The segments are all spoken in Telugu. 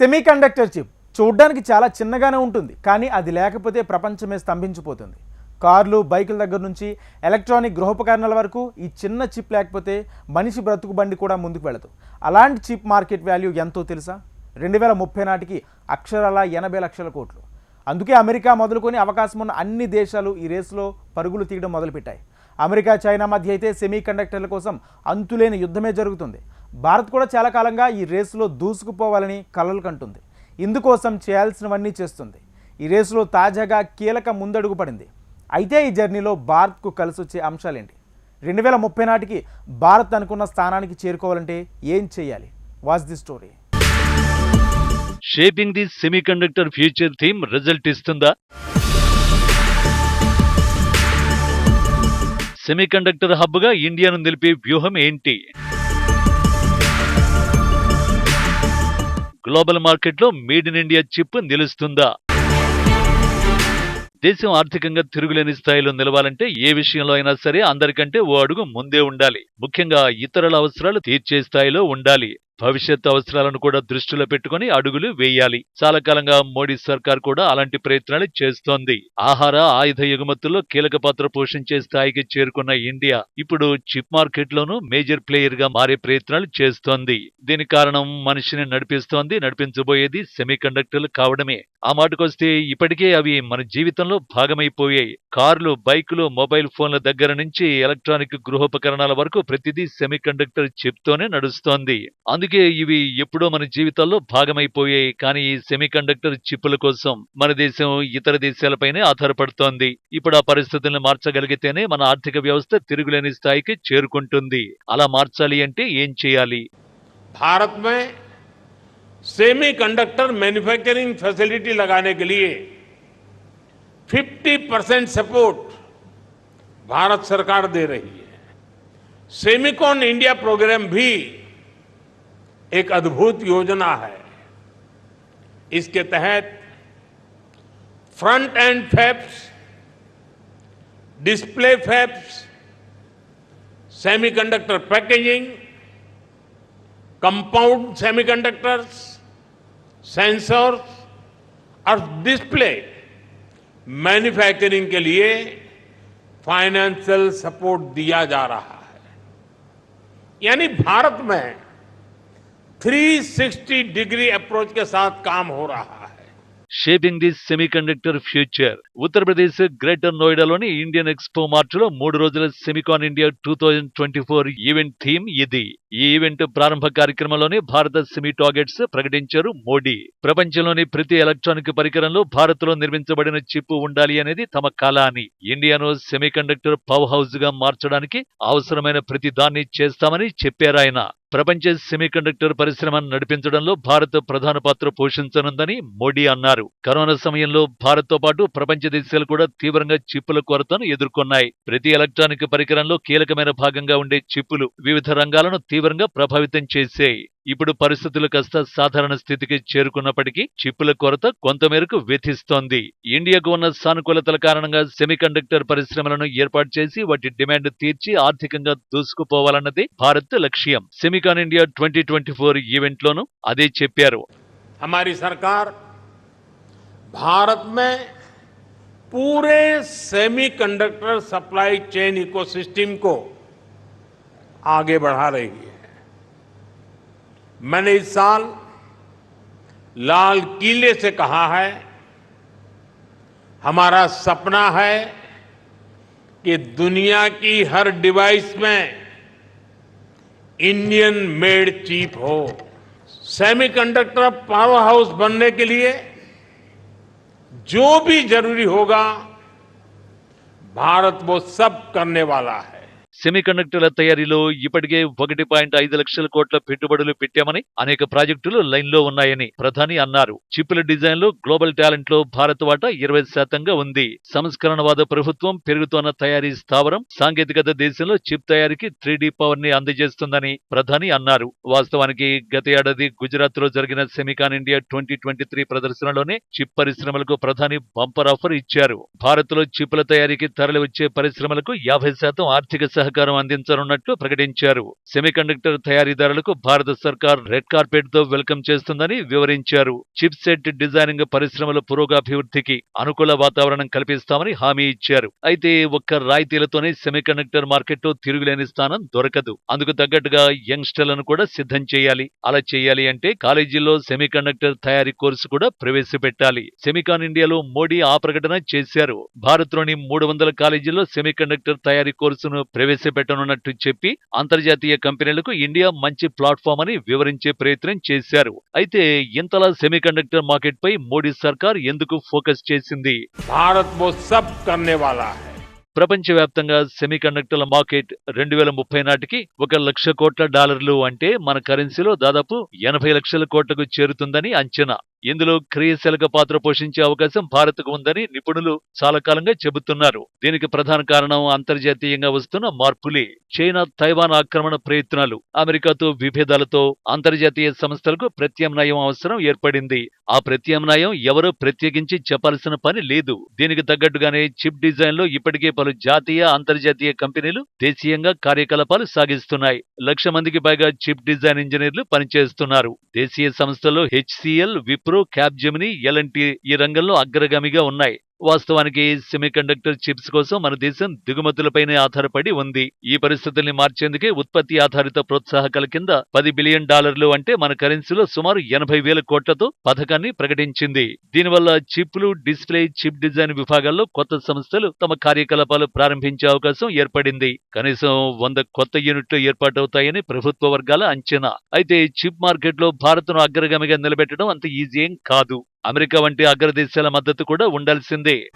సెమీ కండక్టర్ చిప్ చూడ్డానికి చాలా చిన్నగానే ఉంటుంది కానీ అది లేకపోతే ప్రపంచమే స్తంభించిపోతుంది. కార్లు బైకుల దగ్గర నుంచి ఎలక్ట్రానిక్ గృహోపకరణాల వరకు ఈ చిన్న చిప్ లేకపోతే మనిషి బ్రతుకు బండి కూడా ముందుకు వెళ్ళదు. అలాంటి చిప్ మార్కెట్ వాల్యూ ఎంతో తెలుసా? రెండు వేల ముప్పై నాటికి అక్షరాల ఎనభై లక్షల కోట్లు. అందుకే అమెరికా మొదలుకొని అవకాశం ఉన్న అన్ని దేశాలు ఈ రేసులో పరుగులు తీయడం మొదలుపెట్టాయి. అమెరికా చైనా మధ్య అయితే సెమీ కండక్టర్ల కోసం అంతులేని యుద్ధమే జరుగుతుంది. భారత్ కూడా చాలా కాలంగా ఈ రేసులో దూసుకుపోవాలని కలలు కంటుంది. ఇందుకోసం చేయాల్సినవన్నీ చేస్తుంది. ఈ రేసులో తాజాగా కీలక ముందడుగు పడింది. అయితే ఈ జర్నీలో భారత్కు కలిసి వచ్చే అంశాలేంటి? రెండు వేల ముప్పై నాటికి భారత్ అనుకున్న స్థానానికి చేరుకోవాలంటే ఏం చేయాలి? Watch the story. Shaping the semiconductor future theme result ఇస్తుందా? సెమీకండక్టర్ హబ్గా ఇండియాను నిలిపే వ్యూహం ఏంటి? గ్లోబల్ మార్కెట్లో మేడ్ ఇన్ ఇండియా చిప్ నిలుస్తుందా? దేశం ఆర్థికంగా తిరుగులేని స్థాయిలో నిలవాలంటే ఏ విషయంలో అయినా సరే అందరికంటే ఓ అడుగు ముందే ఉండాలి. ముఖ్యంగా ఇతరుల అవసరాలు తీర్చే స్థాయిలో ఉండాలి. భవిష్యత్ అవసరాలను కూడా దృష్టిలో పెట్టుకుని అడుగులు వేయాలి. చాలా కాలంగా మోడీ సర్కార్ కూడా అలాంటి ప్రయత్నాలు చేస్తోంది. ఆహార ఆయుధ ఎగుమతుల్లో కీలక పాత్ర పోషించే స్థాయికి చేరుకున్న ఇండియా ఇప్పుడు చిప్ మార్కెట్ లోనూ మేజర్ ప్లేయర్గా మారే ప్రయత్నాలు చేస్తోంది. దీని కారణం మనిషిని నడిపిస్తోంది నడిపించబోయేది సెమీ కండక్టర్లు కావడమే. ఆ మాటకొస్తే ఇప్పటికే అవి మన జీవితంలో భాగమైపోయాయి. కార్లు బైకులు మొబైల్ ఫోన్ల దగ్గర నుంచి ఎలక్ట్రానిక్ గృహోపకరణాల వరకు ప్రతిదీ సెమీ కండక్టర్ చిప్ తోనే నడుస్తోంది. అందుకే ఇవి ఎప్పుడో మన జీవితాల్లో భాగమైపోయాయి కానీ ఈ సెమీ కండక్టర్ చిప్పుల కోసం మన దేశం ఇతర దేశాలపైనే ఆధారపడుతోంది ఇప్పుడు ఆ పరిస్థితులను మార్చగలిగితేనే మన ఆర్థిక వ్యవస్థ తిరుగులేని స్థాయికి చేరుకుంటుంది అలా మార్చాలి అంటే ఏం చేయాలి भारत में सेमीकंडक्टर मैन्युफैक्चरिंग फैसिलिटी लगाने के लिए 50 परसेंट सपोर्ट भारत सरकार दे रही है सेमिकॉन इंडिया प्रोग्राम भी एक अद्भुत योजना है। इसके तहत front end fabs display fabs semiconductor packaging compound semiconductors sensors और डिस्प्ले मैन्युफैक्चरिंग के लिए फाइनेंशियल सपोर्ट दिया जा रहा है। यानी भारत में 360 डिग्री अप्रोच के साथ काम हो रहा है। Shaping this semiconductor future Uttar Pradesh greater నోయిడాలోని Indian expo మార్చిలో మూడు రోజుల Semicon India two thousand twenty four event theme ఇది. ఈ ఈవెంట్ ప్రారంభ కార్యక్రమంలోనే భారత సెమీ టార్గెట్స్ ప్రకటించారు మోడీ. ప్రపంచంలోని ప్రతి ఎలక్ట్రానిక్ పరికరంలో భారత్లో నిర్మించబడిన చిప్ ఉండాలి అనేది తమ కళ అని ఇండియాను సెమీకండక్టర్ పవర్ హౌస్గా మార్చడానికి అవసరమైన ప్రతి దాన్ని చేస్తామని చెప్పారాయన ప్రపంచ సెమీకండక్టర్ పరిశ్రమను నడిపించడంలో భారత్ ప్రధాన పాత్ర పోషించనుందని మోడీ అన్నారు. కరోనా సమయంలో భారత్తో పాటు ప్రపంచ దేశాలు కూడా తీవ్రంగా చిప్పుల కొరతను ఎదుర్కొన్నాయి ప్రతి ఎలక్ట్రానిక్ పరికరంలో కీలకమైన భాగంగా ఉండే చిప్పులు వివిధ రంగాలను తీవ్రంగా ప్రభావితం చేశాయి ఇప్పుడు పరిస్థితులు కాస్త సాధారణ స్థితికి చేరుకున్నప్పటికీ చిప్పుల కొరత కొంతమేరకు వ్యథిస్తోంది ఇండియాకు ఉన్న సానుకూలతల కారణంగా సెమీకండక్టర్ పరిశ్రమలను ఏర్పాటు చేసి వాటి డిమాండ్ తీర్చి ఆర్థికంగా దూసుకుపోవాలన్నది భారత్ లక్ష్యం Semicon India twenty twenty four event లోనూ అదే చెప్పారు हमारी सरकार भारत में पूरे सेमीकंडक्टर सप्लाई चेन इकोसिस्टम को आगे बढ़ा रही है। मैंने इस साल लाल किले से कहा है, हमारा सपना है कि दुनिया की हर डिवाइस में इंडियन मेड चिप हो। सेमीकंडक्टर पावर हाउस बनने के लिए जो भी ज़रूरी होगा भारत वो सब करने वाला है। సెమీకండక్టర్ల తయారీలో ఇప్పటికే ఒకటి పాయింట్ ఐదు లక్షల కోట్ల పెట్టుబడులు పెట్టామని అనేక ప్రాజెక్టులు లైన్లో ఉన్నాయని ప్రధాని అన్నారు. చిప్పుల డిజైన్లో గ్లోబల్ టాలెంట్లో భారత్ వాటా ఇరవై శాతంగా ఉంది. సంస్కరణవాద ప్రభుత్వం పెరుగుతున్న తయారీ స్థావరం సాంకేతికత దేశంలో చిప్ తయారీకి త్రీ పవర్ని అందజేస్తుందని ప్రధాని అన్నారు. వాస్తవానికి గత ఏడాది గుజరాత్లో జరిగిన Semicon India twenty twenty three ప్రదర్శనలోనే chip పరిశ్రమలకు ప్రధాని బంపర్ ఆఫర్ ఇచ్చారు. భారత్లో చిప్పుల తయారీకి తరలి వచ్చే పరిశ్రమలకు యాభై శాతం ఆర్థిక సహకారం సహకారం అందించనున్నట్లు ప్రకటించారు. సెమీకండక్టర్ తయారీదారులకు భారత సర్కార్ రెడ్ కార్పెట్తో వెల్కమ్ చేస్తుందని వివరించారు. చిప్ సెట్ డిజైనింగ్ పరిశ్రమల పురోగాభివృద్ధికి అనుకూల వాతావరణం కల్పిస్తామని హామీ ఇచ్చారు. అయితే ఒక్క రాయితీలతోనే సెమీకండక్టర్ మార్కెట్లో తిరుగులేని స్థానం దొరకదు. అందుకు తగ్గట్టుగా యంగ్స్టర్లను కూడా సిద్ధం చేయాలి. అలా చేయాలి అంటే కాలేజీల్లో సెమీకండక్టర్ తయారీ కోర్సు కూడా ప్రవేశపెట్టాలి. సెమికాన్ ఇండియాలో మోడీ ఆ ప్రకటన చేశారు. భారత్లోని మూడు వందల కాలేజీల్లో సెమీకండక్టర్ తయారీ కోర్సును ప్రవేశపెట్టనున్నట్టు చెప్పి అంతర్జాతీయ కంపెనీలకు ఇండియా మంచి ప్లాట్ఫామ్ అని వివరించే ప్రయత్నం చేశారు. అయితే ఇంతలా సెమీకండక్టర్ మార్కెట్ పై మోడీ సర్కార్ ఎందుకు ఫోకస్ చేసింది? భారత్ సబ్ కర్నే వాలా ప్రపంచవ్యాప్తంగా సెమీకండక్టర్ల మార్కెట్ రెండు వేల ముప్పై నాటికి ఒక లక్ష కోట్ల డాలర్లు అంటే మన కరెన్సీలో దాదాపు ఎనభై లక్షల కోట్లకు చేరుతుందని అంచనా. ఇందులో క్రియాశీలక పాత్ర పోషించే అవకాశం భారత్కు ఉందని నిపుణులు చాలా కాలంగా చెబుతున్నారు. దీనికి ప్రధాన కారణం అంతర్జాతీయంగా వస్తున్న మార్పులే. చైనా తైవాన్ ఆక్రమణ ప్రయత్నాలు అమెరికాతో విభేదాలతో అంతర్జాతీయ సంస్థలకు ప్రత్యామ్నాయం అవసరం ఏర్పడింది. ఆ ప్రత్యామ్నాయం ఎవరో ప్రత్యేకించి చెప్పాల్సిన పని లేదు. దీనికి తగ్గట్టుగానే చిప్ డిజైన్లో ఇప్పటికే పలు జాతీయ అంతర్జాతీయ కంపెనీలు దేశీయంగా కార్యకలాపాలు సాగిస్తున్నాయి. లక్ష మందికి పైగా చిప్ డిజైన్ ఇంజనీర్లు పనిచేస్తున్నారు. దేశీయ సంస్థలో హెచ్సిఎల్ విప్రో క్యాబ్జెమిని ఎలాంటి ఈ రంగంలో అగ్రగామిగా ఉన్నాయి. వాస్తవానికి సెమీకండక్టర్ చిప్స్ కోసం మన దేశం దిగుమతులపైనే ఆధారపడి ఉంది. ఈ పరిస్థితుల్ని మార్చేందుకే ఉత్పత్తి ఆధారిత ప్రోత్సాహకాల కింద పది బిలియన్ డాలర్లు అంటే మన కరెన్సీలో సుమారు ఎనభై వేల కోట్లతో పథకాన్ని ప్రకటించింది. దీనివల్ల చిప్లు డిస్ప్లే చిప్ డిజైన్ విభాగాల్లో కొత్త సంస్థలు తమ కార్యకలాపాలు ప్రారంభించే అవకాశం ఏర్పడింది. కనీసం వంద కొత్త యూనిట్లు ఏర్పాటవుతాయని ప్రభుత్వ వర్గాల అంచనా. అయితే చిప్ మార్కెట్లో భారత్ను అగ్రగామిగా నిలబెట్టడం అంత ఈజీ ఏం కాదు. అమెరికా వంటి అగ్రదేశాల మద్దతు కూడా ఉండాల్సిందే.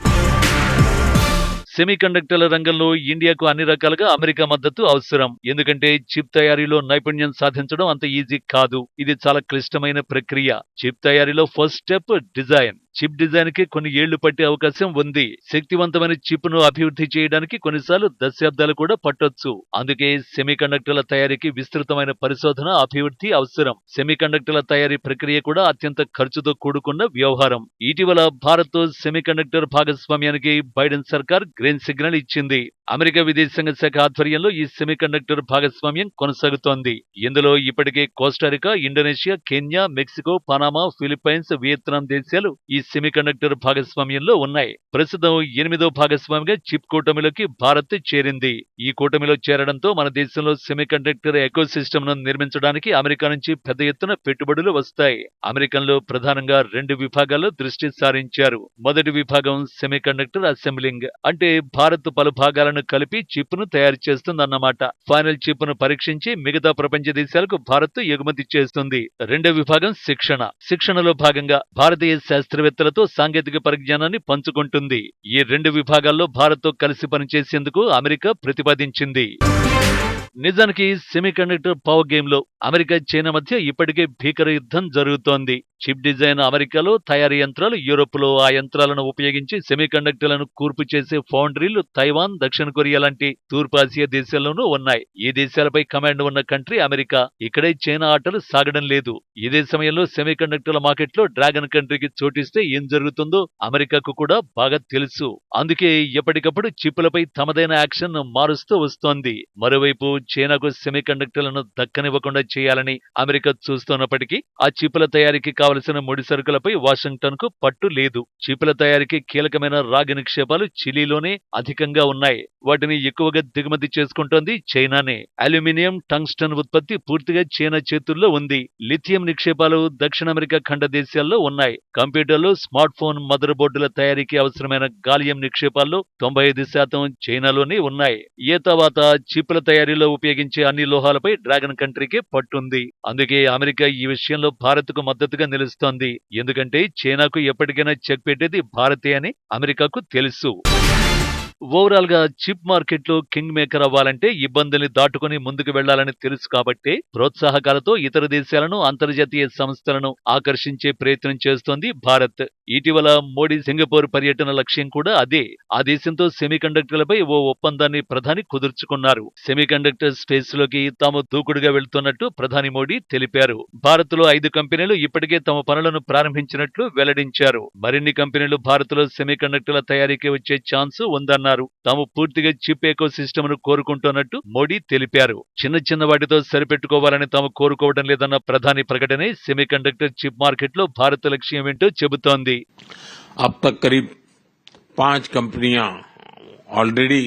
సెమీకండక్టర్ల రంగంలో ఇండియాకు అన్ని రకాలుగా అమెరికా మద్దతు అవసరం. ఎందుకంటే చిప్ తయారీలో నైపుణ్యం సాధించడం అంత ఈజీ కాదు. ఇది చాలా క్లిష్టమైన ప్రక్రియ. చిప్ తయారీలో ఫస్ట్ స్టెప్ డిజైన్. చిప్ డిజైన్కి కొన్ని ఏళ్ళు పట్టే అవకాశం ఉంది. శక్తివంతమైన చిప్ను అభివృద్ధి చేయడానికి కొన్నిసార్లు దశాబ్దాలు కూడా పట్టొచ్చు. అందుకే సెమీకండక్టర్ల తయారీకి విస్తృతమైన పరిశోధన అభివృద్ధి అవసరం. సెమీకండక్టర్ల తయారీ ప్రక్రియ కూడా అత్యంత ఖర్చుతో కూడుకున్న వ్యవహారం. ఇటీవల భారత్ సెమీకండక్టర్ భాగస్వామ్యానికి బైడెన్ సర్కార్ గ్రీన్ సిగ్నల్ ఇచ్చింది. అమెరికా విదేశాంగ శాఖ ఆధ్వర్యంలో ఈ సెమీకండక్టర్ భాగస్వామ్యం కొనసాగుతోంది. ఇందులో ఇప్పటికే Costa Rica Indonesia Kenya Mexico Panama Philippines Vietnam దేశాలు ఈ సెమీకండక్టర్ భాగస్వామ్యంలో ఉన్నాయి. ప్రస్తుతం ఎనిమిదో భాగస్వామిగా చిప్ కూటమిలోకి భారత్ చేరింది. ఈ కూటమిలో చేరడంతో మన దేశంలో సెమీకండక్టర్ ఎకోసిస్టమ్ను నిర్మించడానికి అమెరికా నుంచి పెద్ద ఎత్తున పెట్టుబడులు వస్తాయి. అమెరికన్లో ప్రధానంగా రెండు విభాగాల్లో దృష్టి సారించారు. మొదటి విభాగం సెమీకండక్టర్ అసెంబ్లింగ్ అంటే భారత్ పలు భాగాలను కలిపి చిప్ను తయారు చేస్తుందన్నమాట. ఫైనల్ చిప్ను పరీక్షించి మిగతా ప్రపంచ దేశాలకు భారత్ ఎగుమతి చేస్తుంది. రెండో విభాగం శిక్షణ. శిక్షణలో భాగంగా భారతీయ శాస్త్రవేత్త శాస్త్రవేత్తలతో సాంకేతిక పరిజ్ఞానాన్ని పంచుకుంటుంది. ఈ రెండు విభాగాల్లో భారత్తో కలిసి పనిచేసేందుకు అమెరికా ప్రతిపాదించింది. నిజానికి సెమీకండక్టర్ పవర్ గేమ్లో అమెరికా చైనా మధ్య ఇప్పటికే భీకర యుద్ధం జరుగుతోంది. చిప్ డిజైన్ అమెరికాలో తయారీ యంత్రాలు యూరోప్లో ఆ యంత్రాలను ఉపయోగించి సెమీకండక్టర్లను కూర్పు చేసే ఫౌండరీలు తైవాన్ దక్షిణ కొరియా లాంటి తూర్పు ఆసియా దేశాల్లోనూ ఉన్నాయి. ఈ దేశాలపై కమాండ్ ఉన్న కంట్రీ అమెరికా. ఇక్కడే చైనా ఆటలు సాగడం లేదు. ఇదే సమయంలో సెమీకండక్టర్ల మార్కెట్లో డ్రాగన్ కంట్రీకి చోటిస్తే ఏం జరుగుతుందో అమెరికాకు కూడా బాగా తెలుసు. అందుకే ఎప్పటికప్పుడు చిప్పులపై తమదైన యాక్షన్ మారుస్తూ వస్తోంది. మరోవైపు చైనాకు సెమీకండక్టర్లను దక్కనివ్వకుండా చేయాలని అమెరికా చూస్తున్నప్పటికీ ఆ చిప్పుల తయారీకి కావలసిన ముడి సరుకులపై వాషింగ్టన్కు పట్టు లేదు. చీపుల తయారీకి కీలకమైన రాగి నిక్షేపాలు చిలీలోనే అధికంగా ఉన్నాయి. వాటిని ఎక్కువగా దిగుమతి చేసుకుంటోంది చైనానే. అల్యూమినియం టంగ్స్టన్ ఉత్పత్తి పూర్తిగా చైనా చేతుల్లో ఉంది. లిథియం నిక్షేపాలు దక్షిణ అమెరికా ఖండ దేశాల్లో ఉన్నాయి. కంప్యూటర్లు స్మార్ట్ ఫోన్ మదర్ బోర్డుల తయారీకి అవసరమైన గాలియం నిక్షేపాల్లో తొంభై ఐదు శాతం చైనాలోనే ఉన్నాయి. ఏ తర్వాత చీపుల తయారీలో ఉపయోగించే అన్ని లోహాలపై డ్రాగన్ కంట్రీకే పట్టుంది. అందుకే అమెరికా ఈ విషయంలో భారత్కు మద్దతుగా నిలుస్తోంది. ఎందుకంటే చైనాకు ఎప్పటికైనా చెక్ పెట్టేది భారతే అని అమెరికాకు తెలుసు. ఓవరాల్గా చిప్ మార్కెట్లో కింగ్ మేకర్ అవ్వాలంటే ఇబ్బందుల్ని దాటుకుని ముందుకు వెళ్ళాలని తెలుసు కాబట్టి ప్రోత్సాహకాలతో ఇతర దేశాలను అంతర్జాతీయ సంస్థలను ఆకర్షించే ప్రయత్నం చేస్తోంది భారత్. ఇటీవల మోడీ సింగపూర్ పర్యటన లక్ష్యం కూడా అదే. ఆ దేశంతో సెమీకండక్టర్లపై ఓ ఒప్పందాన్ని ప్రధాని కుదుర్చుకున్నారు. సెమీకండక్టర్ స్పేస్లోకి తాము దూకుడుగా వెళ్తున్నట్టు ప్రధాని మోడీ తెలిపారు. భారత్లో ఐదు కంపెనీలు ఇప్పటికే తమ పనులను ప్రారంభించినట్లు వెల్లడించారు. మరిన్ని కంపెనీలు భారత్లో సెమీకండక్టర్ల తయారీకి వచ్చే ఛాన్స్ ఉందన్నారు. చేస్తున్నారు తాము పూర్తిగా చిప్ ఎకో సిస్టమ్ ను కోరుకుంటున్నట్టు మోడీ తెలిపారు చిన్న చిన్న వాటితో సరిపెట్టుకోవాలని తాము కోరుకోవడం లేదన్న ప్రధాని ప్రకటనే సెమీకండక్టర్ చిప్ మార్కెట్ లో భారత్ లక్ష్యం ఏంటో చెబుతోంది अब तक करीब पांच कंपनियां ऑलरेडी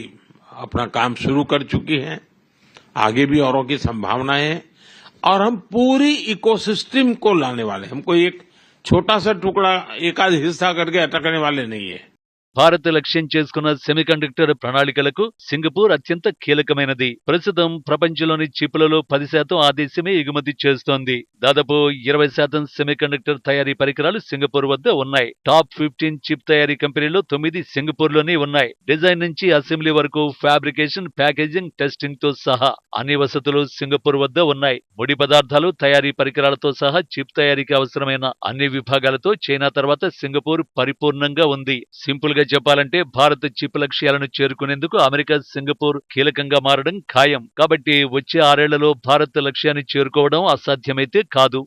अपना काम शुरू कर चुकी हैं आगे भी औरों की संभावनाएं हैं और हम पूरी इकोसिस्टम को लाने वाले हैं। हम कोई एक छोटा सा टुकड़ा एक आध हिस्सा करके अटकने वाले नहीं है భారత్ లక్ష్యం చేసుకున్న సెమీకండక్టర్ ప్రణాళికలకు సింగపూర్ అత్యంత కీలకమైనది. ప్రస్తుతం ప్రపంచంలోని చిప్లలో పది శాతం ఆ దేశమే ఎగుమతి చేస్తోంది. దాదాపు ఇరవై శాతం సెమీకండక్టర్ తయారీ పరికరాలు సింగపూర్ వద్ద ఉన్నాయి. టాప్ ఫిఫ్టీన్ చిప్ తయారీ కంపెనీలు తొమ్మిది సింగపూర్లోనే ఉన్నాయి. డిజైన్ నుంచి అసెంబ్లీ వరకు ఫ్యాబ్రికేషన్ ప్యాకేజింగ్ టెస్టింగ్తో సహా అన్ని వసతులు సింగపూర్ వద్ద ఉన్నాయి. ముడి పదార్థాలు తయారీ పరికరాలతో సహా చిప్ తయారీకి అవసరమైన అన్ని విభాగాలతో చైనా తర్వాత సింగపూర్ పరిపూర్ణంగా ఉంది. సింపుల్గా చెప్పాలంటే భారత్ చిప్ లక్ష్యాలను చేరుకునేందుకు అమెరికా సింగపూర్ కీలకంగా మారడం ఖాయం. కాబట్టి వచ్చే ఆరేళ్ళలో భారత్ లక్ష్యాన్ని చేరుకోవడం అసాధ్యమైతే కాదు.